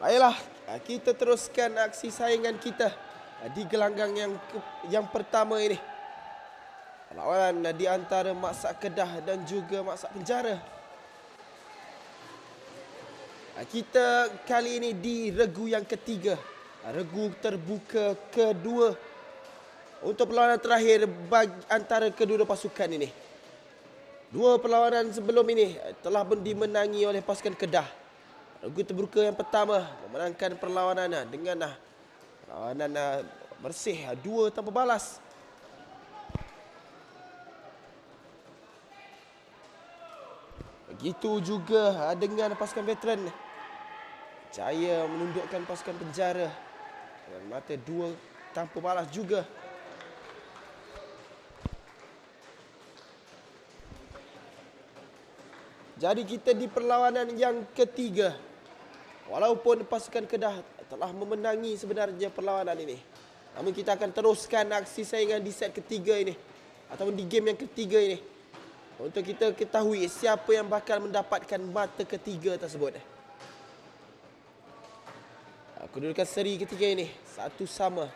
Baiklah, ah, kita teruskan aksi saingan kita ah, di gelanggang yang yang pertama ini. Lawan ah, di antara Maksak Kedah dan juga Maksak Penjara. Kita kali ini di regu yang ketiga. Regu terbuka kedua untuk perlawanan terakhir bagi antara kedua pasukan ini. Dua perlawanan sebelum ini telah pun dimenangi oleh pasukan Kedah. Regu terbuka yang pertama memenangkan perlawanan ah, dengan ah, perlawanan ah, bersih ah, dua tanpa balas. Begitu juga dengan pasukan veteran. Jaya menundukkan pasukan penjara dengan mata dua tanpa balas juga. Jadi kita di perlawanan yang ketiga. Walaupun pasukan Kedah telah memenangi sebenarnya perlawanan ini. Namun kita akan teruskan aksi saingan di set ketiga ini. Ataupun di game yang ketiga ini. Untuk kita ketahui siapa yang bakal mendapatkan mata ketiga tersebut. Kedudukan seri ketiga ini. Satu sama.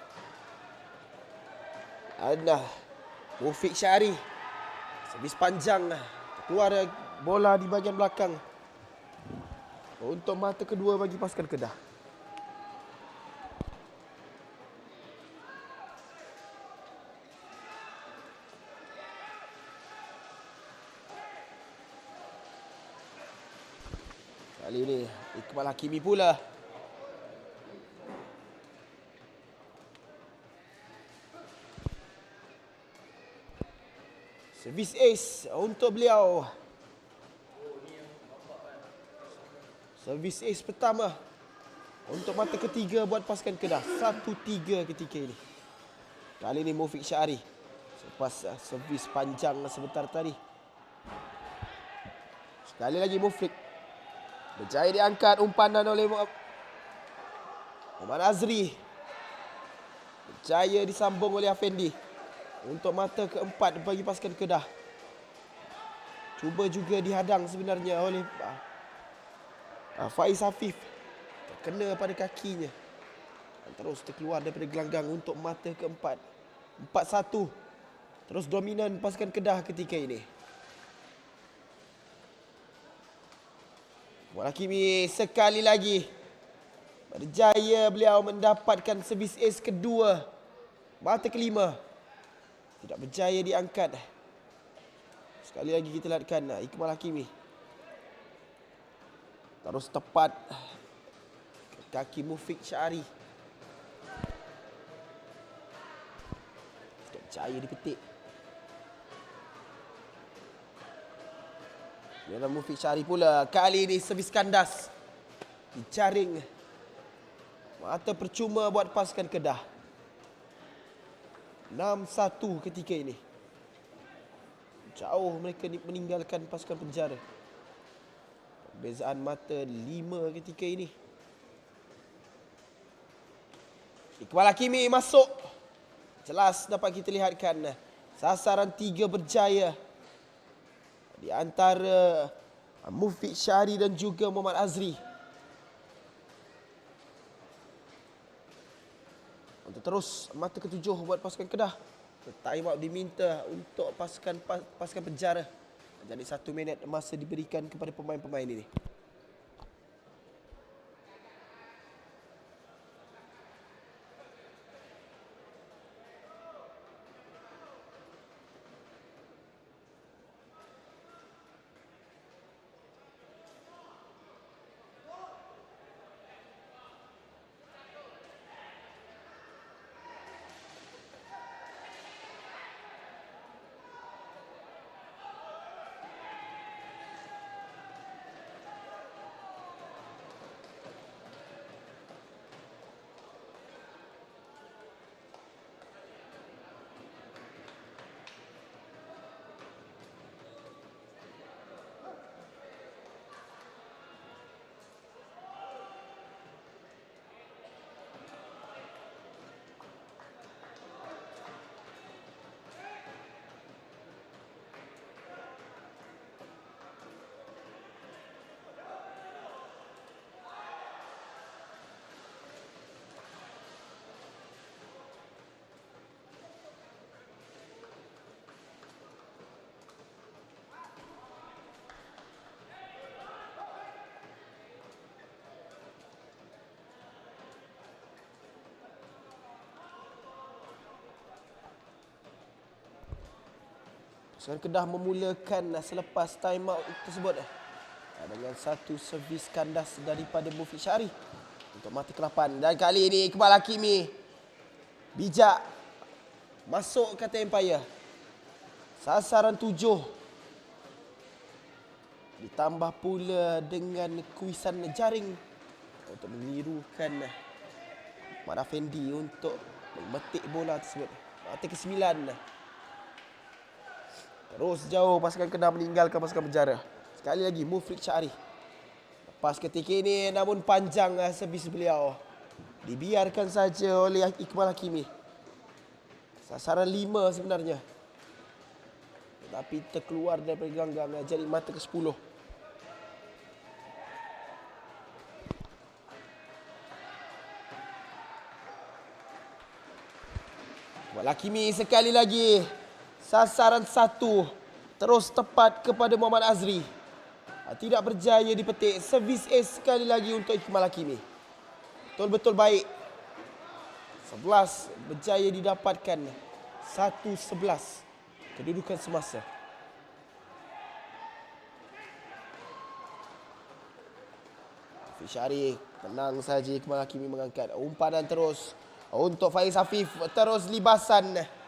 Ada Mufiq Syari. Servis panjang. Keluar bola di bahagian belakang. Untuk mata kedua bagi pasukan Kedah. Kali ini Iqbal Hakimi pula. Servis ace untuk beliau. Servis ace pertama untuk mata ketiga buat pasukan Kedah. Satu tiga ketika ini. Kali ini Mufiq Syari. Selepas uh, servis panjang sebentar tadi. Sekali lagi Mufiq. Berjaya diangkat umpanan oleh Mu- Muhammad Azri. Berjaya disambung oleh Afendi. Untuk mata keempat bagi pasukan Kedah. Cuba juga dihadang sebenarnya oleh ah, Ah, Faiz Hafif terkena pada kakinya. Dan terus terkeluar daripada gelanggang untuk mata keempat. 4-1. Terus dominan pasukan Kedah ketika ini. Muhammad Hakimi sekali lagi berjaya beliau mendapatkan servis ace kedua. Mata kelima. Tidak berjaya diangkat. Sekali lagi kita lihatkan ah, Iqbal Hakimi. Terus tepat kaki Mufiq Syari. Tidak percaya dipetik. Dalam Mufiq Syari pula. Kali ini servis kandas. Dijaring. Mata percuma buat pasukan Kedah. 6-1 ketika ini. Jauh mereka ni- meninggalkan pasukan penjara. Perbezaan mata lima ketika ini. Iqbal Hakimi masuk. Jelas dapat kita lihatkan. Sasaran tiga berjaya. Di antara Mufiq Syari dan juga Muhammad Azri. Untuk terus mata ketujuh buat pasukan Kedah. Time out diminta untuk pasukan pasukan penjara. Jadi satu minit masa diberikan kepada pemain-pemain ini. Pasukan Kedah memulakan selepas time out tersebut dengan satu servis kandas daripada Mufiq Syari untuk mata ke-8 dan kali ini Iqbal Hakimi bijak masuk kata Empire. Sasaran tujuh. Ditambah pula dengan kuisan jaring untuk menirukan Mat Afendi untuk memetik bola tersebut. Mata ke-9 terus jauh pasukan Kedah meninggalkan pasukan penjara sekali lagi Mufrik Syari Lepas ketika ini namun panjang uh, servis beliau. Dibiarkan saja oleh Iqbal Hakimi. Sasaran lima sebenarnya. Tetapi terkeluar daripada gelanggang uh, jadi mata ke sepuluh. Iqbal Hakimi sekali lagi. Sasaran satu. Terus tepat kepada Muhammad Azri. Tidak berjaya dipetik. Servis ace sekali lagi untuk Iqmal Hakimi. Betul-betul baik. 11 berjaya didapatkan. 1-11. Kedudukan semasa. Fishari tenang saja Iqmal Hakimi mengangkat. Umpanan terus untuk Faiz Afif. Terus libasan.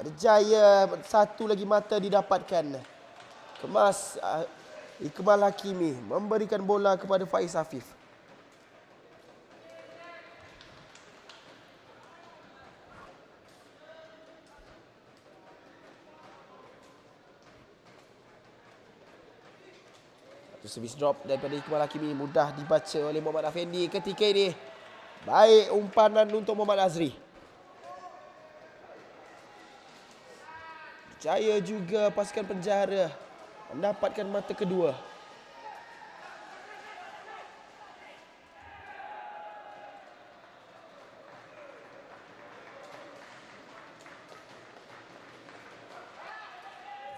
Berjaya satu lagi mata didapatkan. Kemas uh, Iqbal Hakimi memberikan bola kepada Faiz Afif. Satu servis drop daripada Iqbal Hakimi mudah dibaca oleh Muhammad Afendi ketika ini. Baik umpanan untuk Muhammad Azri. Jaya juga pasukan penjara mendapatkan mata kedua.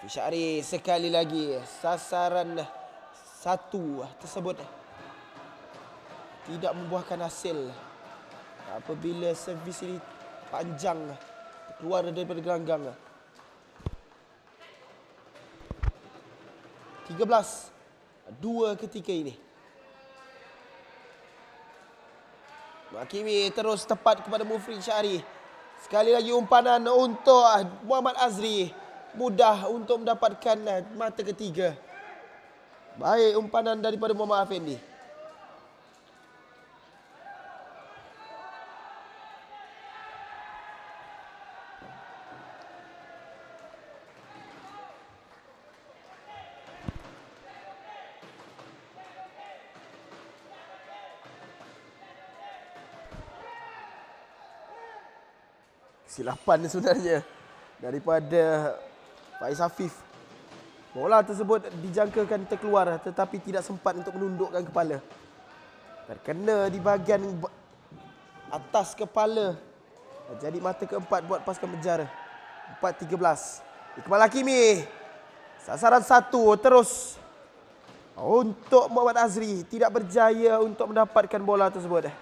Fishari sekali lagi sasaran satu tersebut tidak membuahkan hasil apabila servis ini panjang keluar daripada gelanggang. 13 dua ketika ini. Makimi terus tepat kepada Mufri Syari sekali lagi umpanan untuk Muhammad Azri. Mudah untuk mendapatkan mata ketiga. Baik umpanan daripada Muhammad Afendi kesilapan sebenarnya daripada Faiz Hafif. Bola tersebut dijangkakan terkeluar tetapi tidak sempat untuk menundukkan kepala. Terkena di bahagian atas kepala. Jadi mata keempat buat pasukan penjara. 4-13. Iqbal Hakimi. Sasaran satu terus untuk Muhammad Azri. Tidak berjaya untuk mendapatkan bola tersebut.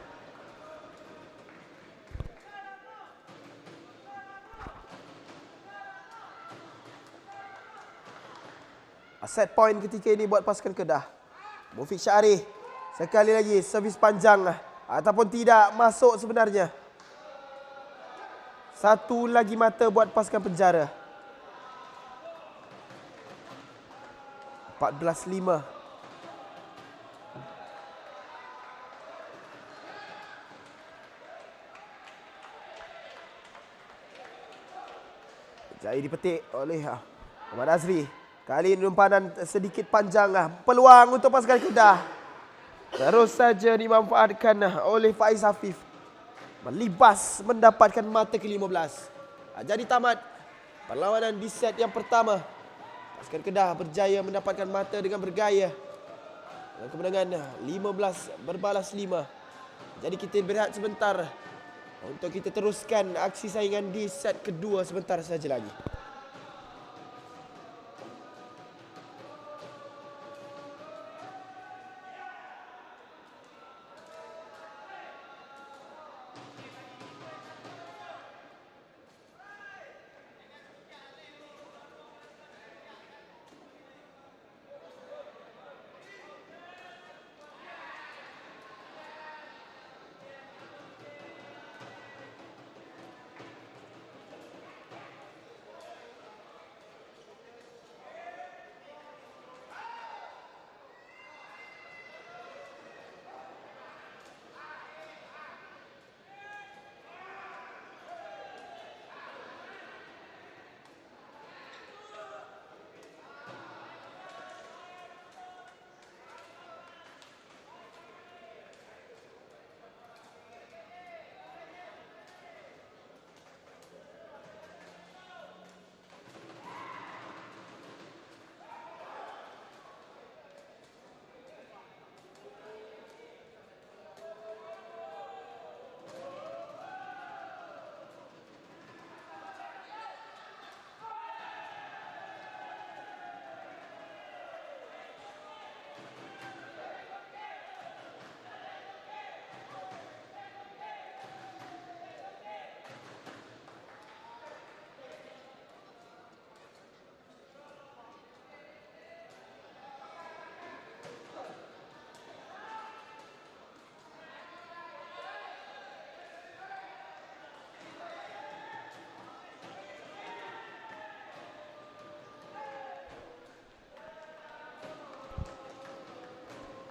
Set point ketika ini buat pasukan Kedah. Mufiq Syarif sekali lagi servis panjang ataupun tidak masuk sebenarnya. Satu lagi mata buat pasukan penjara. 14-5. Jadi dipetik oleh Ahmad Azri. Kali ini umpanan sedikit panjang lah. Peluang untuk pasukan Kedah. Terus saja dimanfaatkan oleh Faiz Hafif. Melibas mendapatkan mata ke-15. Ah, jadi tamat perlawanan di set yang pertama. Pasukan Kedah berjaya mendapatkan mata dengan bergaya. Dengan kemenangan 15 berbalas 5. Jadi kita berehat sebentar untuk kita teruskan aksi saingan di set kedua sebentar saja lagi.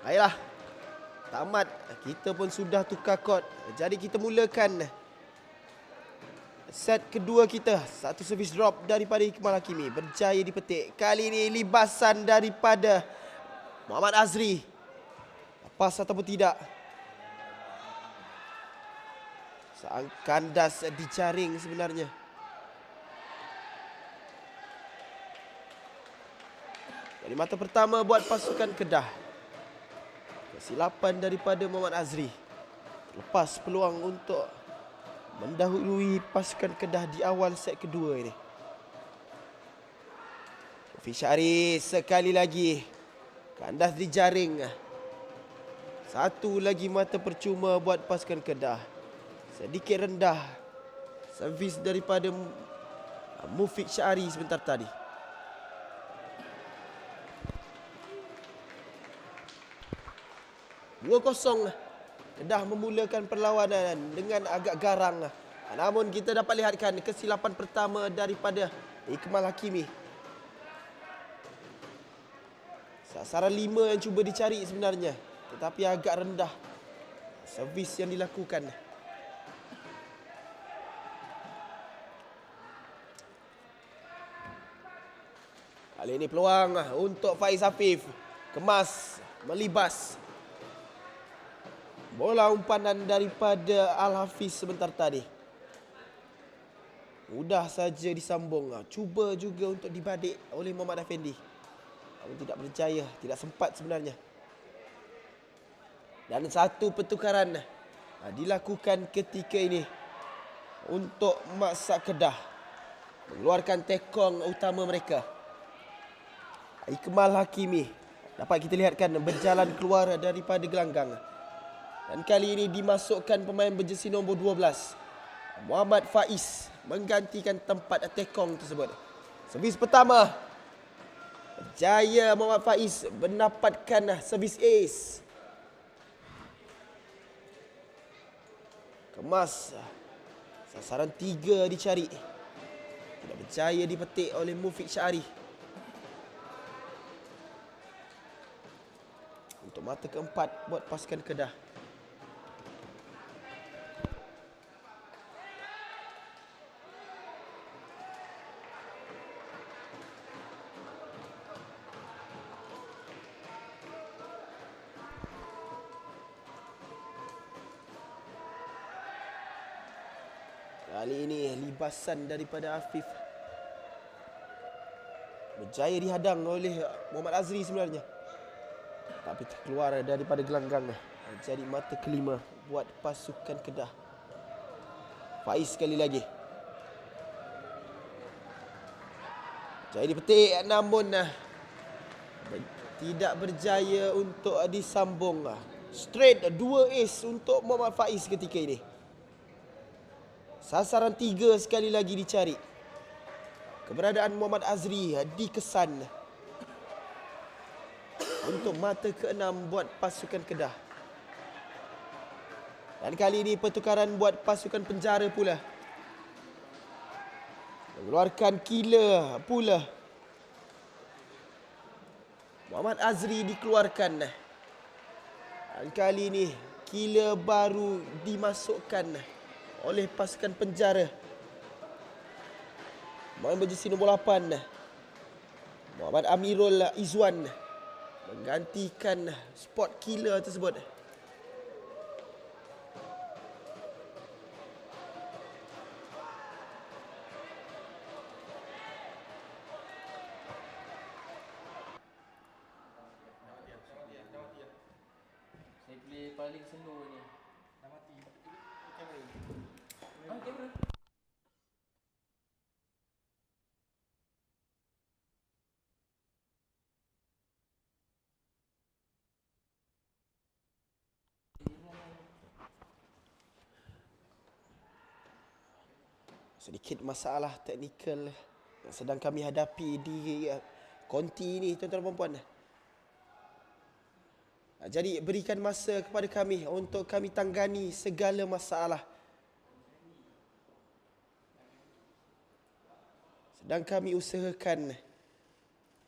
Baiklah. Tamat. Kita pun sudah tukar kod. Jadi kita mulakan set kedua kita. Satu servis drop daripada Iqmal Hakimi. Berjaya dipetik. Kali ini libasan daripada Muhammad Azri. Lepas ataupun tidak. Kandas dijaring sebenarnya. Jadi mata pertama buat pasukan Kedah. Kesilapan daripada Muhammad Azri. Lepas peluang untuk mendahului pasukan Kedah di awal set kedua ini. Fishari sekali lagi. Kandas dijaring. Satu lagi mata percuma buat pasukan Kedah. Sedikit rendah. Servis daripada Mufiq Syari sebentar tadi. 2-0 Kedah memulakan perlawanan dengan agak garang. Namun kita dapat lihatkan kesilapan pertama daripada Ikmal Hakimi. Sasaran lima yang cuba dicari sebenarnya. Tetapi agak rendah. Servis yang dilakukan. Kali ini peluang untuk Faiz Afif. Kemas, melibas. Bola umpanan daripada Al-Hafiz sebentar tadi. Mudah saja disambung. Cuba juga untuk dibadik oleh Muhammad Effendi. Namun tidak berjaya. Tidak sempat sebenarnya. Dan satu pertukaran dilakukan ketika ini. Untuk Maksa Kedah. Mengeluarkan tekong utama mereka. Ikmal Hakimi. Dapat kita lihatkan berjalan keluar daripada gelanggang. Dan kali ini dimasukkan pemain berjesi nombor 12. Muhammad Faiz menggantikan tempat Tekong tersebut. Servis pertama. Jaya Muhammad Faiz mendapatkan servis ace. Kemas. Sasaran tiga dicari. Tidak berjaya dipetik oleh Mufiq Syari. Untuk mata keempat buat pasukan Kedah. Kali ini libasan daripada Afif berjaya dihadang oleh Muhammad Azri sebenarnya. Tapi terkeluar daripada gelanggang. Jadi mata kelima buat pasukan Kedah. Faiz sekali lagi. Jadi petik namun tidak berjaya untuk disambung. Straight dua ace untuk Muhammad Faiz ketika ini. Sasaran tiga sekali lagi dicari. Keberadaan Muhammad Azri dikesan. Untuk mata keenam buat pasukan Kedah. Dan kali ini pertukaran buat pasukan penjara pula. Mengeluarkan killer pula. Muhammad Azri dikeluarkan. Dan kali ini killer baru dimasukkan oleh pasukan penjara. Muhammad berjesi nombor 8. Muhammad Amirul Izwan menggantikan spot killer tersebut. Sedikit masalah teknikal yang sedang kami hadapi di uh, konti ini tuan-tuan dan puan Jadi berikan masa kepada kami untuk kami tanggani segala masalah. Sedang kami usahakan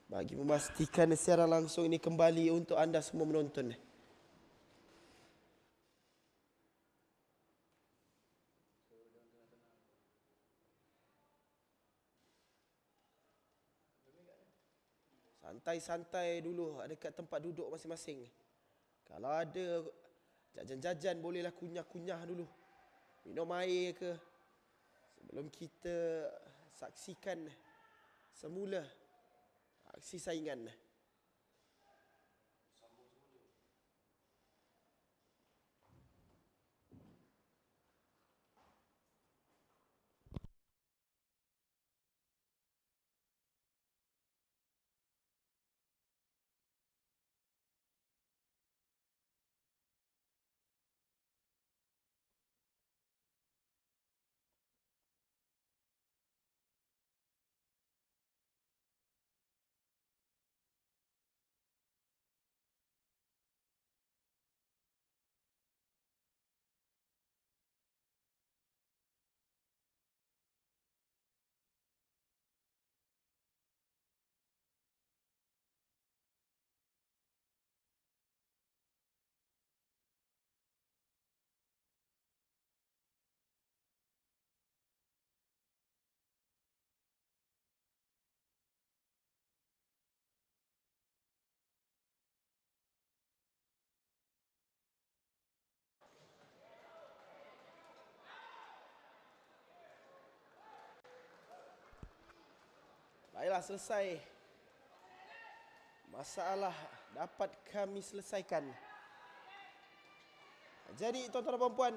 bagi memastikan siaran langsung ini kembali untuk anda semua menonton. Santai-santai dulu dekat tempat duduk masing-masing. Kalau ada jajan-jajan bolehlah kunyah-kunyah dulu. Minum air ke. Sebelum kita saksikan semula aksi saingan. Baiklah selesai. Masalah dapat kami selesaikan. Jadi tuan-tuan dan puan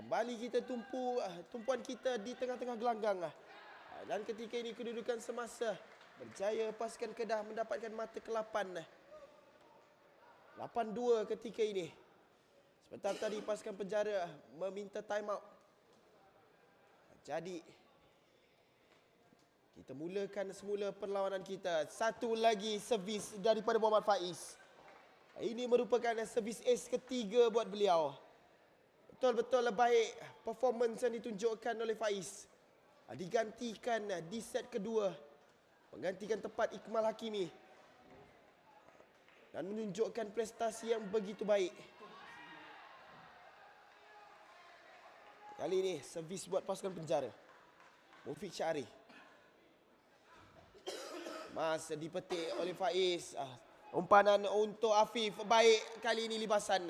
kembali kita tumpu tumpuan kita di tengah-tengah gelanggang dan ketika ini kedudukan semasa berjaya pasukan Kedah mendapatkan mata ke-8. 8-2 ketika ini. Sebentar tadi pasukan penjara meminta time out. Jadi kita mulakan semula perlawanan kita. Satu lagi servis daripada Muhammad Faiz. Ini merupakan servis ace ketiga buat beliau. Betul-betul baik performance yang ditunjukkan oleh Faiz. Digantikan di set kedua. Menggantikan tepat Ikmal Hakimi. Dan menunjukkan prestasi yang begitu baik. Kali ini servis buat pasukan penjara. Mufiq Syarif. Mas dipetik oleh Faiz. Ah, umpanan untuk Afif baik kali ini libasan.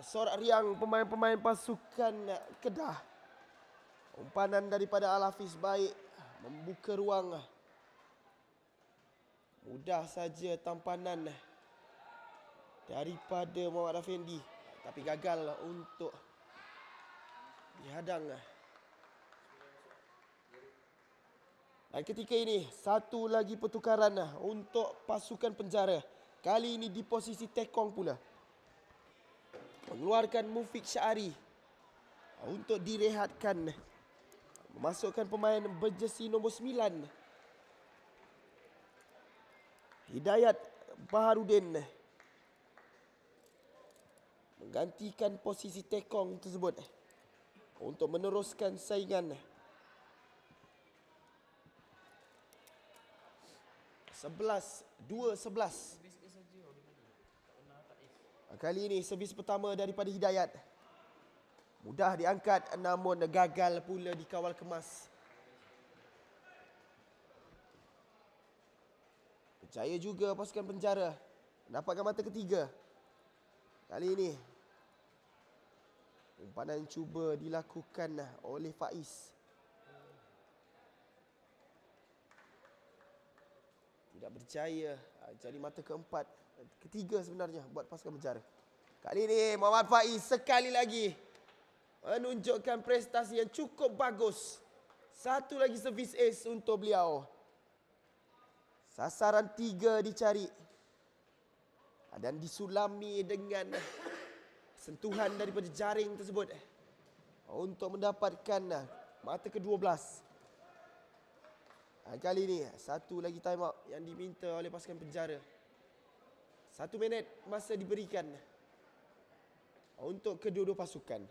Sorak riang pemain-pemain pasukan Kedah. Umpanan daripada Al-Hafiz baik membuka ruang. Mudah saja tampanan daripada Muhammad Afendi tapi gagal untuk dihadang. Dan ketika ini, satu lagi pertukaran untuk pasukan penjara. Kali ini di posisi tekong pula. Mengeluarkan Mufiq Syari untuk direhatkan. Memasukkan pemain berjesi nombor 9. Hidayat Baharudin. Menggantikan posisi tekong tersebut. Untuk meneruskan saingan. 11 2 11 Kali ini servis pertama daripada Hidayat. Mudah diangkat namun gagal pula dikawal kemas. Percaya juga pasukan penjara. Dapatkan mata ketiga. Kali ini Umpanan cuba dilakukan oleh Faiz Tidak berjaya ah, jadi mata keempat Ketiga sebenarnya buat pasukan penjara. Kali ini Muhammad Faiz sekali lagi Menunjukkan prestasi yang cukup bagus. Satu lagi servis ace untuk beliau. Sasaran tiga dicari. Dan disulami dengan Sentuhan daripada jaring tersebut. Untuk mendapatkan mata ke-12 Ha, kali ini satu lagi time out yang diminta oleh pasukan penjara. Satu minit masa diberikan untuk kedua-dua pasukan.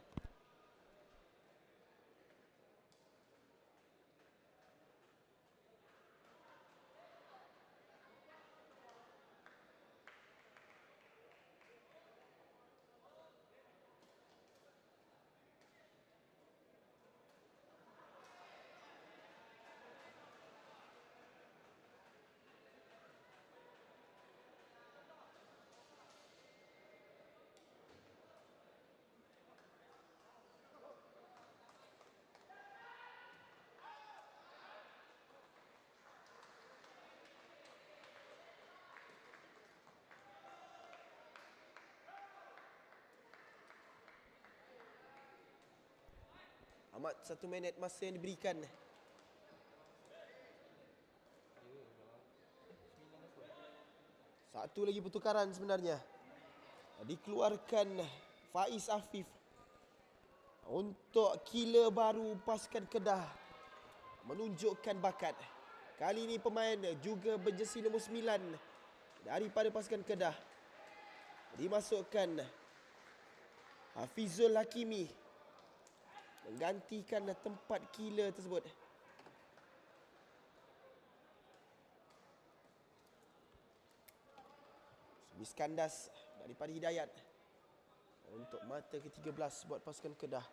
Satu minit masa yang diberikan. Satu lagi pertukaran sebenarnya. Dikeluarkan Faiz Afif untuk killer baru pasukan Kedah menunjukkan bakat. Kali ini pemain juga berjesi nombor 9 daripada pasukan Kedah. Dimasukkan Hafizul Hakimi menggantikan tempat killer tersebut. Miskandas daripada Hidayat untuk mata ke-13 buat pasukan Kedah.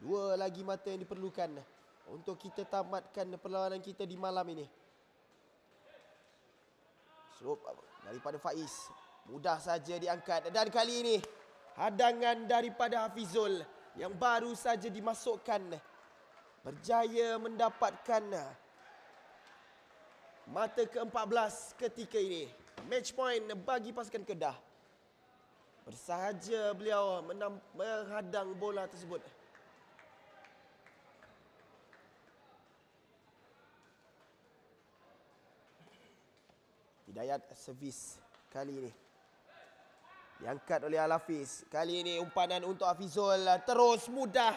Dua lagi mata yang diperlukan untuk kita tamatkan perlawanan kita di malam ini. Slope daripada Faiz. Mudah saja diangkat dan kali ini hadangan daripada Hafizul yang baru saja dimasukkan berjaya mendapatkan mata ke-14 ketika ini. Match point bagi pasukan Kedah. Bersahaja beliau menam, menghadang bola tersebut. Hidayat servis kali ini. Diangkat oleh Al-Hafiz. Kali ini umpanan untuk Hafizul terus mudah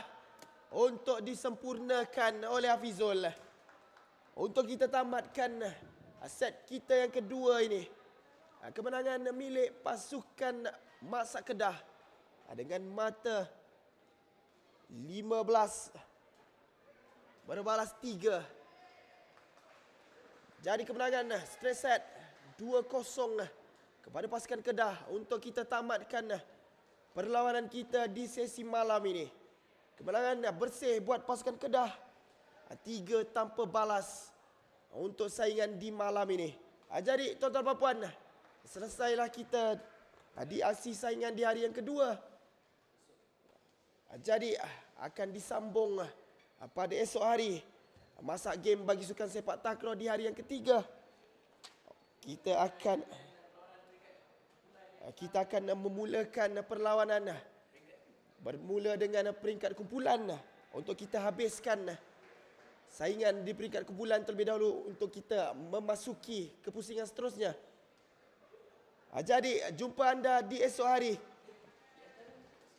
untuk disempurnakan oleh Hafizul. Untuk kita tamatkan set kita yang kedua ini. Kemenangan milik pasukan Masak Kedah dengan mata 15 berbalas 3. Jadi kemenangan straight set 2-0 kepada pasukan Kedah untuk kita tamatkan perlawanan kita di sesi malam ini. Kemenangan bersih buat pasukan Kedah. Tiga tanpa balas untuk saingan di malam ini. Jadi tuan-tuan dan puan, selesailah kita di aksi saingan di hari yang kedua. Jadi akan disambung pada esok hari masak game bagi sukan sepak takraw di hari yang ketiga. Kita akan kita akan memulakan perlawanan bermula dengan peringkat kumpulan untuk kita habiskan saingan di peringkat kumpulan terlebih dahulu untuk kita memasuki kepusingan seterusnya. Jadi jumpa anda di esok hari